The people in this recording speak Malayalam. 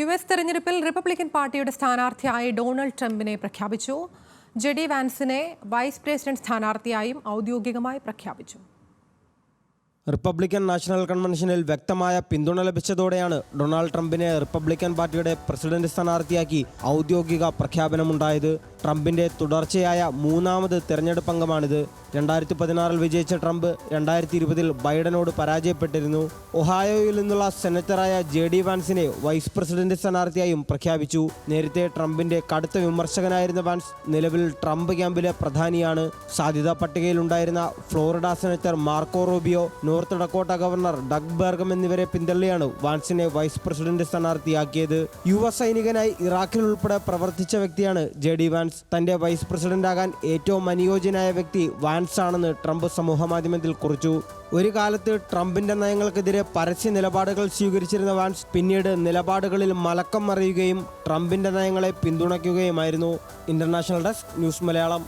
യു എസ് തെരഞ്ഞെടുപ്പിൽ റിപ്പബ്ലിക്കൻ പാർട്ടിയുടെ സ്ഥാനാർത്ഥിയായി ഡൊണാൾഡ് ട്രംപിനെ പ്രഖ്യാപിച്ചു. ജെഡി വാൻസിനെ വൈസ് പ്രസിഡന്റ് സ്ഥാനാർത്ഥിയായും ഔദ്യോഗികമായി പ്രഖ്യാപിച്ചു. റിപ്പബ്ലിക്കൻ നാഷണൽ കൺവെൻഷനിൽ വ്യക്തമായ പിന്തുണ ലഭിച്ചതോടെയാണ് ഡൊണാൾഡ് ട്രംപിനെ റിപ്പബ്ലിക്കൻ പാർട്ടിയുടെ പ്രസിഡന്റ് സ്ഥാനാർത്ഥിയാക്കി ഔദ്യോഗിക പ്രഖ്യാപനമുണ്ടായത്. ട്രംപിന്റെ തുടർച്ചയായ മൂന്നാമത് തെരഞ്ഞെടുപ്പ് അംഗമാണിത്. രണ്ടായിരത്തി പതിനാറിൽ വിജയിച്ച ട്രംപ് രണ്ടായിരത്തി ഇരുപതിൽ ബൈഡനോട് പരാജയപ്പെട്ടിരുന്നു. ഒഹായോയിൽ നിന്നുള്ള സെനറ്ററായ ജെ ഡി വാൻസിനെ വൈസ് പ്രസിഡന്റ് സ്ഥാനാർത്ഥിയായും പ്രഖ്യാപിച്ചു. നേരത്തെ ട്രംപിന്റെ കടുത്ത വിമർശകനായിരുന്ന വാൻസ് നിലവിൽ ട്രംപ് ക്യാമ്പിലെ പ്രധാനിയാണ്. സാധ്യതാ പട്ടികയിലുണ്ടായിരുന്ന Florida senator Marco Rubio North Dakota governor Doug Burgum എന്നിവരെ പിന്തള്ളിയാണ് വാൻസിനെ വൈസ് പ്രസിഡന്റ് സ്ഥാനാർത്ഥിയാക്കിയത്. യുവ സൈനികനായി ഇറാഖിൽ ഉൾപ്പെടെ പ്രവർത്തിച്ച വ്യക്തിയാണ് ജെ ഡി വാൻസ് തന്റെ വൈസ് പ്രസിഡന്റാകാൻ ഏറ്റവും അനുയോജ്യനായ വ്യക്തി വാൻസ് ആണെന്ന് ട്രംപ് സമൂഹമാധ്യമത്തിൽ കുറിച്ചു. ഒരു കാലത്ത് ട്രംപിന്റെ നയങ്ങൾക്കെതിരെ പരസ്യ നിലപാടുകൾ സ്വീകരിച്ചിരുന്ന വാൻസ് പിന്നീട് നിലപാടുകളിൽ മലക്കം മറിയുകയും ട്രംപിന്റെ നയങ്ങളെ പിന്തുണയ്ക്കുകയുമായിരുന്നു. International desk news Malayalam.